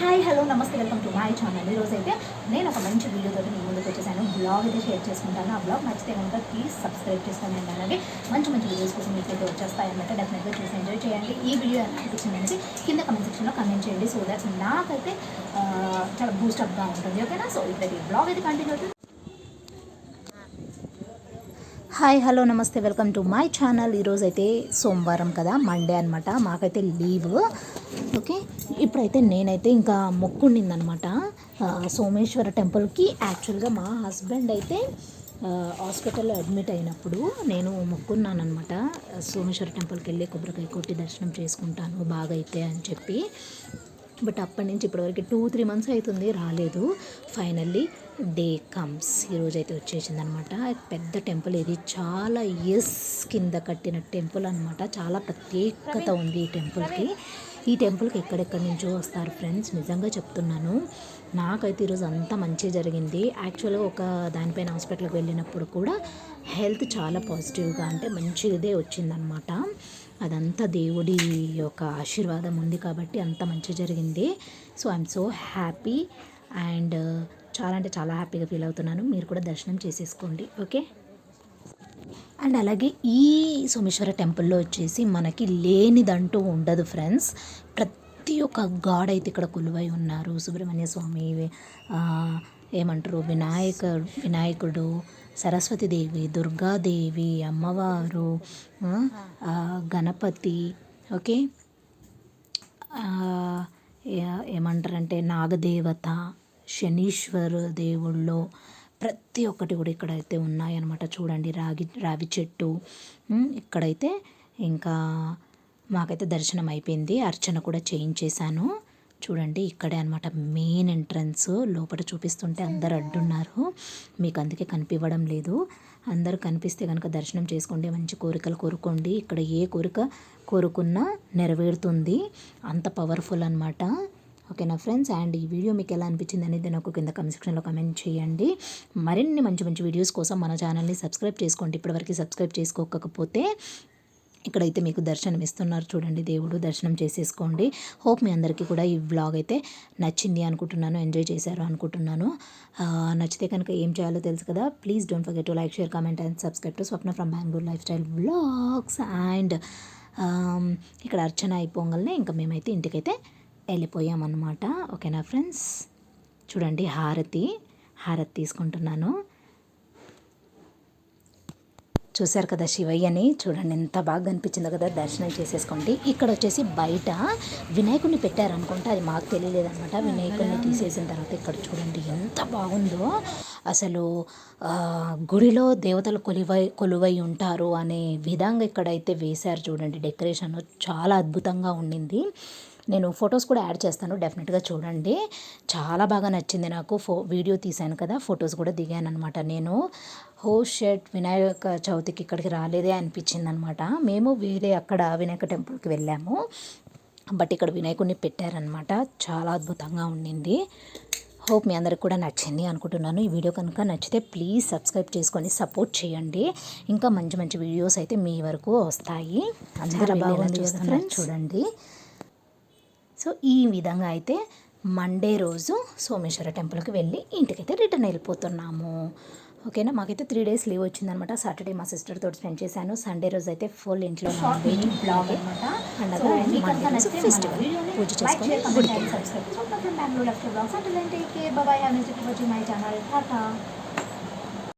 Hi hello namaste welcome to my channel ఈరోజు అయితే నేను ఒక మంచి వీడియోతో మీ ముందుకు వచ్చేసాను. బ్లాగ్ అయితే షేర్ చేసుకుంటాను. ఆ బ్లాగ్ నచ్చితే కనుక ప్లీజ్ సబ్స్క్రైబ్ చేసుకోండి. అలాగే మంచి మంచి వీడియోస్ కోసం మీకు అయితే వచ్చేస్తాయన్నమాట డెఫినెట్గా చూసి ఎంజాయ్ చేయండి. ఈ వీడియో ఎలా కింద కమెంట్ సెక్షన్లో కమెంట్ చేయండి. సో దట్ నాకైతే చాలా బూస్టప్గా ఉంటుంది. ఓకేనా సో ఇప్పుడు ఈ బ్లాగ్ అయితే కంటిన్యూ అవుతుంది. Hi hello namaste welcome to my channel ఈరోజు అయితే సోమవారం కదా మండే అనమాట మాకైతే లీవ్ ఓకే? ఇప్పుడైతే నేనైతే ఇంకా మొక్కుండిందనమాట సోమేశ్వర టెంపుల్కి. యాక్చువల్గా మా హస్బెండ్ అయితే హాస్పిటల్లో అడ్మిట్ అయినప్పుడు నేను మొక్కున్నానమాట సోమేశ్వర టెంపుల్కి వెళ్ళి కొబ్బరికాయ కొట్టి దర్శనం చేసుకుంటాను బాగా అయితే అని చెప్పి. బట్ అప్పటి నుంచి ఇప్పటివరకు టూ త్రీ మంత్స్ అవుతుంది రాలేదు. Finally day comes. ఈరోజు అయితే వచ్చేసింది అనమాట పెద్ద టెంపుల్ ఇది. చాలా ఇయర్స్ కింద కట్టిన టెంపుల్ అనమాట చాలా ప్రత్యేకత ఉంది ఈ టెంపుల్కి. ఈ టెంపుల్కి ఎక్కడెక్కడి నుంచో వస్తారు ఫ్రెండ్స్. నిజంగా చెప్తున్నాను. నాకైతే ఈరోజు అంతా మంచిగా జరిగింది. యాక్చువల్గా ఒక దానిపైన హాస్పిటల్కి వెళ్ళినప్పుడు కూడా హెల్త్ చాలా పాజిటివ్గా అంటే మంచిదే వచ్చిందనమాట అదంతా దేవుడి యొక్క ఆశీర్వాదం ఉంది కాబట్టి అంత మంచి జరిగింది. So I'm so happy and చాలా అంటే చాలా హ్యాపీగా ఫీల్ అవుతున్నాను. మీరు కూడా దర్శనం చేసేసుకోండి. ఓకే? అండ్ అలాగే ఈ సోమేశ్వర టెంపుల్లో వచ్చేసి మనకి లేనిదంటూ ఉండదు ఫ్రెండ్స్. ప్రతి ఒక్క గాడ్ అయితే ఇక్కడ కొలువై ఉన్నారు. సుబ్రహ్మణ్య స్వామి ఏమంటారు వినాయక వినాయకుడు సరస్వతిదేవి దుర్గాదేవి అమ్మవారు గణపతి ఓకే? ఏమంటారంటే నాగదేవత శనీశ్వర దేవుళ్ళు ప్రతి ఒక్కటి కూడా ఇక్కడైతే ఉన్నాయన్నమాట. చూడండి రాగి రావి చెట్టు. ఇక్కడైతే ఇంకా మాకైతే దర్శనం అయిపోయింది. అర్చన కూడా చేయించేశాను. చూడండి ఇక్కడే అనమాట మెయిన్ ఎంట్రన్స్. లోపల చూపిస్తుంటే అందరు అడ్డున్నారు. మీకు అందుకే కనిపించడం లేదు. అందరు కనిపిస్తే కనుక దర్శనం చేసుకోండి. మంచి కోరికలు కోరుకోండి. ఇక్కడ ఏ కోరిక కోరుకున్నా నెరవేరుతుంది. అంత పవర్ఫుల్ అనమాట ఓకేనా ఫ్రెండ్స్ అండ్ ఈ వీడియో మీకు ఎలా అనిపించింది అనేది నాకు కింద కమెంట్ సెక్షన్లో కమెంట్ చేయండి. మరిన్ని మంచి మంచి వీడియోస్ కోసం మన ఛానల్ని సబ్స్క్రైబ్ చేసుకోండి. ఇప్పటివరకు సబ్స్క్రైబ్ చేసుకోకపోతే ఇక్కడైతే మీకు దర్శనం ఇస్తున్నారు చూడండి దేవుడు దర్శనం చేసేసుకోండి. హోప్ మీ అందరికీ కూడా ఈ వ్లాగ్ అయితే నచ్చింది అనుకుంటున్నాను ఎంజాయ్ చేశారు అనుకుంటున్నాను. నచ్చితే కనుక ఏం చేయాలో తెలుసు కదా? Please don't forget to like share comment and subscribe to Swapna from Bengaluru lifestyle blogs and ఇక్కడ అర్చన అయిపోగానే ఇంకా మేమైతే ఇంటికైతే వెళ్ళిపోయామన్నమాట. ఓకేనా ఫ్రెండ్స్? చూడండి హారతి. హారతి తీసుకుంటున్నాను. చూశారు కదా శివయ్యని? చూడండి ఎంత బాగా కనిపించిందో కదా దర్శనం చేసేసుకోండి. ఇక్కడ వచ్చేసి బయట వినాయకుడిని పెట్టారనుకుంటే అది మాకు తెలియలేదన్నమాట. వినాయకుడిని తీసేసిన తర్వాత ఇక్కడ చూడండి ఎంత బాగుందో. అసలు గుడిలో దేవతలు కొలువై కొలువై ఉంటారు అనే విధంగా ఇక్కడైతే వేశారు చూడండి. డెకరేషన్ చాలా అద్భుతంగా ఉండింది. నేను ఫొటోస్ కూడా యాడ్ చేస్తాను డెఫినెట్గా చూడండి. చాలా బాగా నచ్చింది నాకు. ఫో వీడియో తీశాను కదా ఫొటోస్ కూడా దిగాను అనమాట నేను హో షర్ట్ వినాయక చవితికి ఇక్కడికి రాలేదే అనిపించింది అనమాట మేము వేరే అక్కడ వినాయక టెంపుల్కి వెళ్ళాము. బట్ ఇక్కడ వినాయకుడిని పెట్టారనమాట చాలా అద్భుతంగా ఉండింది. హోప్ మీ అందరికి కూడా నచ్చింది అనుకుంటున్నాను. ఈ వీడియో కనుక నచ్చితే ప్లీజ్ సబ్స్క్రైబ్ చేసుకొని సపోర్ట్ చేయండి. ఇంకా మంచి మంచి వీడియోస్ అయితే మీ వరకు వస్తాయి. అందరూ బాగా చూస్తున్నారు చూడండి. సో ఈ విధంగా అయితే మండే రోజు సోమేశ్వర టెంపుల్కి వెళ్ళి ఇంటికైతే రిటర్న్ వెళ్ళిపోతున్నాము. ఓకేనా? మాకైతే త్రీ డేస్ లీవ్ వచ్చిందనమాట సాటర్డే మా సిస్టర్ తోటి స్పెండ్ చేశాను. సండే రోజు అయితే ఫుల్ ఇంట్లో బ్లాగ్ అనమాట ఫెస్టివల్ పూజ చేసుకొని గుడికి వెళ్ళాలి.